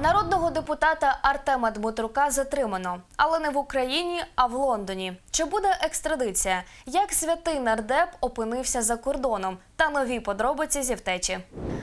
Народного депутата Артема Дмитрука затримано, але не в Україні, а в Лондоні. Чи буде екстрадиція? Як святий нардеп опинився за кордоном? Та нові подробиці зі втечі.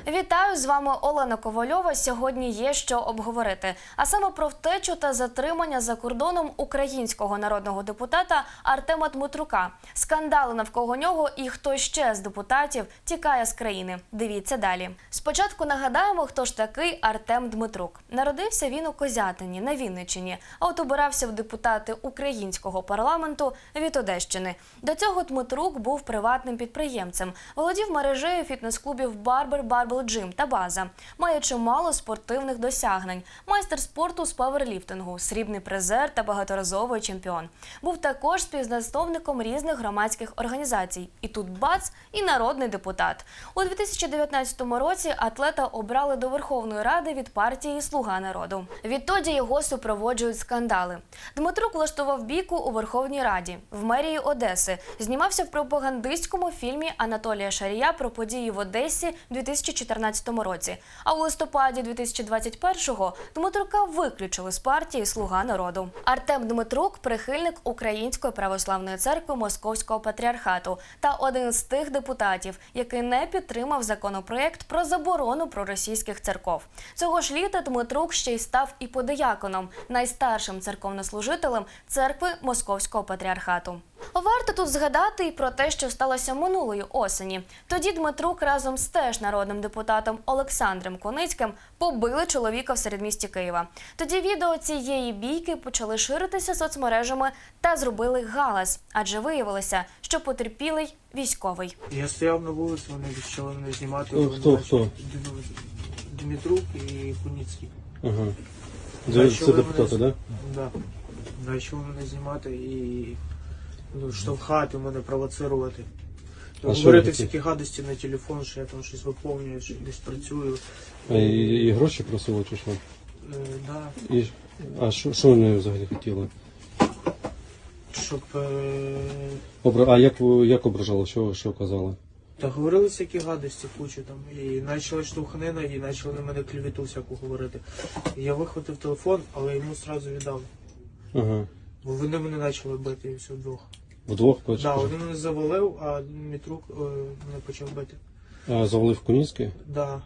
Вітаю з вами Олена Ковальова. Сьогодні є що обговорити. А саме про втечу та затримання за кордоном українського народного депутата Артема Дмитрука. Скандали навколо нього і хто ще з депутатів тікає з країни. Дивіться далі. Спочатку нагадаємо, хто ж такий Артем Дмитрук. Народився він у Козятині на Вінниччині, а от обирався в депутати українського парламенту від Одещини. До цього Дмитрук був приватним підприємцем, володів мережею фітнес-клубів Барбер, Барбел Джим та База. Має чимало спортивних досягнень. Майстер спорту з паверліфтингу, срібний призер та багаторазовий чемпіон. Був також співзасновником різних громадських організацій. І тут бац, і народний депутат. У 2019 році атлета обрали до Верховної Ради від партії Слуга народу. Відтоді його супроводжують скандали. Дмитрук влаштував бійку у Верховній Раді в мерії Одеси. Знімався в пропагандистському фільмі Анатолія Шарія про події в Одесі у 2014 році. А у листопаді 2021-го Дмитрука виключили з партії Слуга народу. Артем Дмитрук прихильник Української православної церкви Московського патріархату та один з тих депутатів, який не підтримав законопроєкт про заборону проросійських церков. Цього ж літа Дмитрук ще й став і подияконом, найстаршим церковнослужителем церкви Московського патріархату. Варто тут згадати і про те, що сталося минулої осені. Тоді Дмитрук разом з теж народним депутатом Олександром Коницьким побили чоловіка в середмісті Києва. Тоді відео цієї бійки почали ширитися соцмережами та зробили галас, адже виявилося, що потерпілий військовий. Я стояв на вулиці, вони почали мене знімати. Хто, хто? Дмитрук і Куніцький. Ага. Це, депутати, мене- да? Да. Почали мене знімати і ну, штовхати мене, провоцирувати. А що Говорити ви всякі гадості на телефон, що я там щось виповнюю, що десь працюю. А і, і гроші просили чи що? Е, да. І, а що, що вони взагалі хотіли? Щоб е, Обра... А як, ви- як ображали? Що, що казали? та говорили всякі гадості, кучу там. І почала штовхнина, і почали на мене клевету всяку говорити. Я вихватив телефон, але йому одразу віддав. Ага. Бо вони мене почали бити і все вдвох. Вдвох Так, да, один мене завалив, а Дмитрук е, мене почав бити. А завалив Куніцький? Да.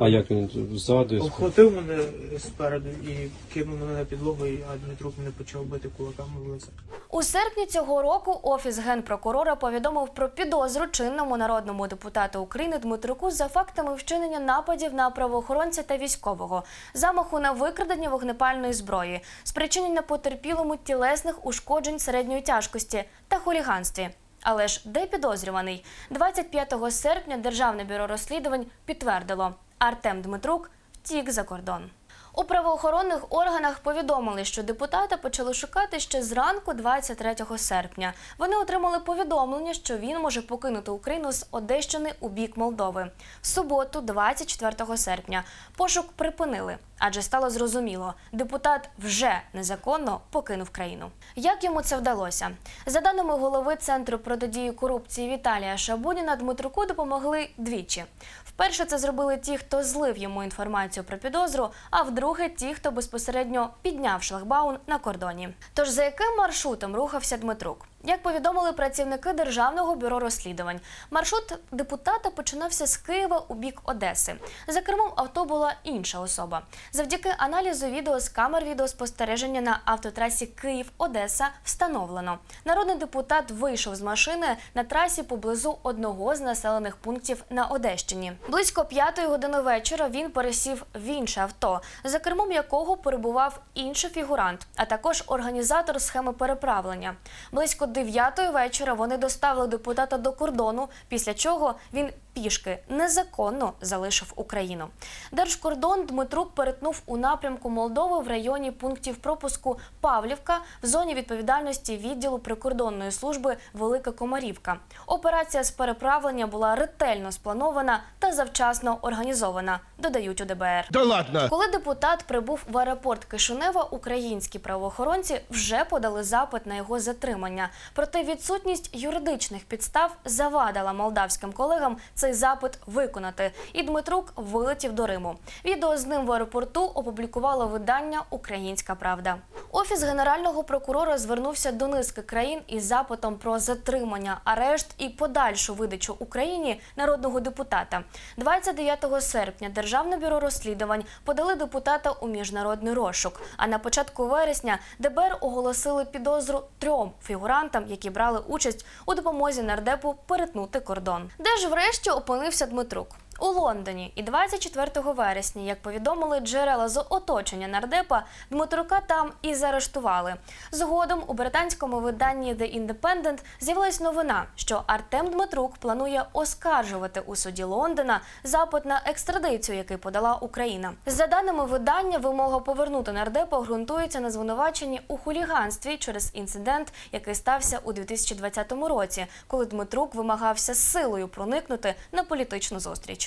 А як він ззаду? Обхватив мене спереду і кинув мене на підлогу, і- а Дмитрук мене почав бити кулаками в лице. У серпні цього року офіс генпрокурора повідомив про підозру чинному народному депутату України Дмитруку за фактами вчинення нападів на правоохоронця та військового, замаху на викрадення вогнепальної зброї, спричинення потерпілому тілесних ушкоджень середньої тяжкості та хуліганстві. Але ж де підозрюваний? 25 серпня Державне бюро розслідувань підтвердило, Артем Дмитрук втік за кордон. У правоохоронних органах повідомили, що депутата почали шукати ще зранку 23 серпня. Вони отримали повідомлення, що він може покинути Україну з Одещини у бік Молдови. В суботу, 24 серпня, пошук припинили, адже стало зрозуміло, депутат вже незаконно покинув країну. Як йому це вдалося? За даними голови центру протидії корупції Віталія Шабуніна, Дмитруку допомогли двічі. Вперше це зробили ті, хто злив йому інформацію про підозру, а вдруге ті, хто безпосередньо підняв шлагбаун на кордоні. Тож за яким маршрутом рухався Дмитрук? Як повідомили працівники Державного бюро розслідувань, маршрут депутата починався з Києва у бік Одеси. За кермом авто була інша особа. Завдяки аналізу відео з камер відеоспостереження на автотрасі Київ-Одеса встановлено. Народний депутат вийшов з машини на трасі поблизу одного з населених пунктів на Одещині. Близько п'ятої години вечора він пересів в інше авто, за кермом якого перебував інший фігурант, а також організатор схеми переправлення. Близько дев'ятої вечора вони доставили депутата до кордону, після чого він пішки незаконно залишив Україну. Держкордон Дмитрук перетнув у напрямку Молдови в районі пунктів пропуску Павлівка в зоні відповідальності відділу прикордонної служби Велика Комарівка. Операція з переправлення була ретельно спланована та завчасно організована, додають у ДБР. Да ладно! Коли депутат прибув в аеропорт Кишинева, українські правоохоронці вже подали запит на його затримання. Проте відсутність юридичних підстав завадила молдавським колегам це цей запит виконати. І Дмитрук вилетів до Риму. Відео з ним в аеропорту опублікувало видання Українська Правда. Офіс генерального прокурора звернувся до низки країн із запитом про затримання, арешт і подальшу видачу Україні народного депутата. 29 серпня Державне бюро розслідувань подали депутата у міжнародний розшук. А на початку вересня ДБР оголосили підозру трьом фігурантам, які брали участь у допомозі нардепу перетнути кордон. Де ж врешті опинився Дмитрук? У Лондоні і 24 вересня, як повідомили джерела з оточення нардепа, Дмитрука там і заарештували. Згодом у британському виданні The Independent з'явилась новина, що Артем Дмитрук планує оскаржувати у суді Лондона запит на екстрадицію, який подала Україна. За даними видання, вимога повернути нардепа ґрунтується на звинуваченні у хуліганстві через інцидент, який стався у 2020 році, коли Дмитрук вимагався силою проникнути на політичну зустріч.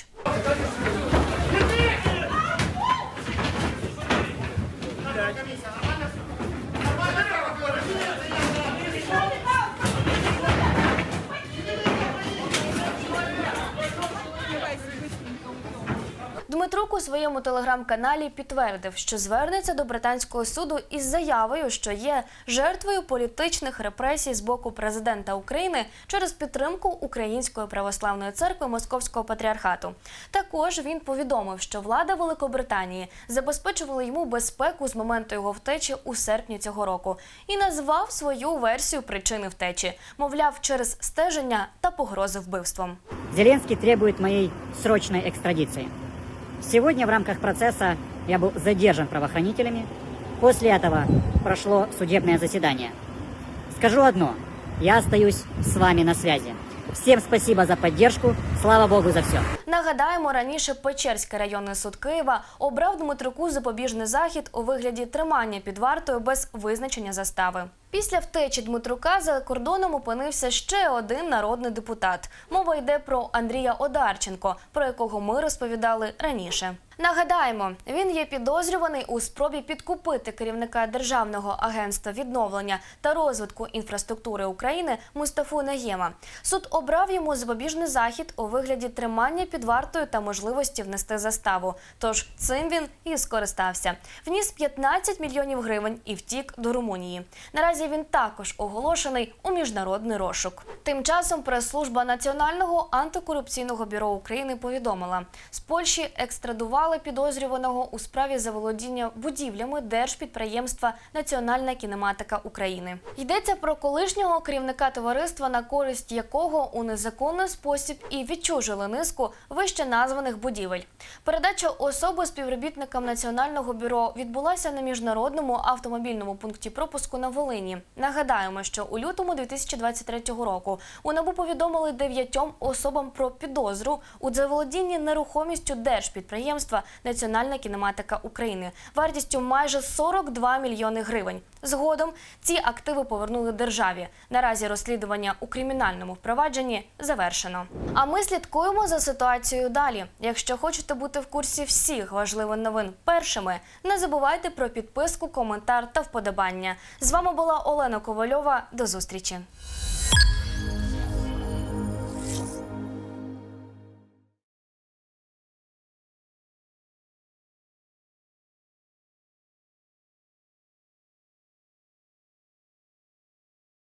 Дмитрук у своєму телеграм-каналі підтвердив, що звернеться до британського суду із заявою, що є жертвою політичних репресій з боку президента України через підтримку Української православної церкви Московського патріархату. Також він повідомив, що влада Великобританії забезпечувала йому безпеку з моменту його втечі у серпні цього року і назвав свою версію причини втечі, мовляв, через стеження та погрози вбивством. Зеленский требует моей срочной экстрадиции. Сегодня в рамках процесса я был задержан правоохранителями. После этого прошло судебное заседание. Скажу одно. Я остаюсь с вами на связи. Всем спасибо за поддержку. Слава Богу за все. Нагадаємо, раніше Печерський районний суд Києва обрав Дмитруку запобіжний захід у вигляді тримання під вартою без визначення застави. Після втечі Дмитрука за кордоном опинився ще один народний депутат. Мова йде про Андрія Одарченко, про якого ми розповідали раніше. Нагадаємо, він є підозрюваний у спробі підкупити керівника Державного агентства відновлення та розвитку інфраструктури України Мустафу Наєма. Суд обрав йому запобіжний захід у вигляді тримання під вартою та можливості внести заставу. Тож цим він і скористався. Вніс 15 мільйонів гривень і втік до Румунії. Наразі він також оголошений у міжнародний розшук. Тим часом прес-служба Національного антикорупційного бюро України повідомила, з Польщі екстрадували підозрюваного у справі заволодіння будівлями держпідприємства Національна кінематика України. Йдеться про колишнього керівника товариства, на користь якого у незаконний спосіб і відчужили низку вище названих будівель. Передача особи співробітникам Національного бюро відбулася на міжнародному автомобільному пункті пропуску на Волині. Нагадаємо, що у лютому 2023 року у НАБУ повідомили дев'ятьом особам про підозру у заволодінні нерухомістю держпідприємства Національна кінематика України вартістю майже 42 мільйони гривень. Згодом ці активи повернули державі. Наразі розслідування у кримінальному впровадженні завершено. А ми слідкуємо за ситуацією далі. Якщо хочете бути в курсі всіх важливих новин першими, не забувайте про підписку, коментар та вподобання. З вами була Олена Ковальова. До зустрічі.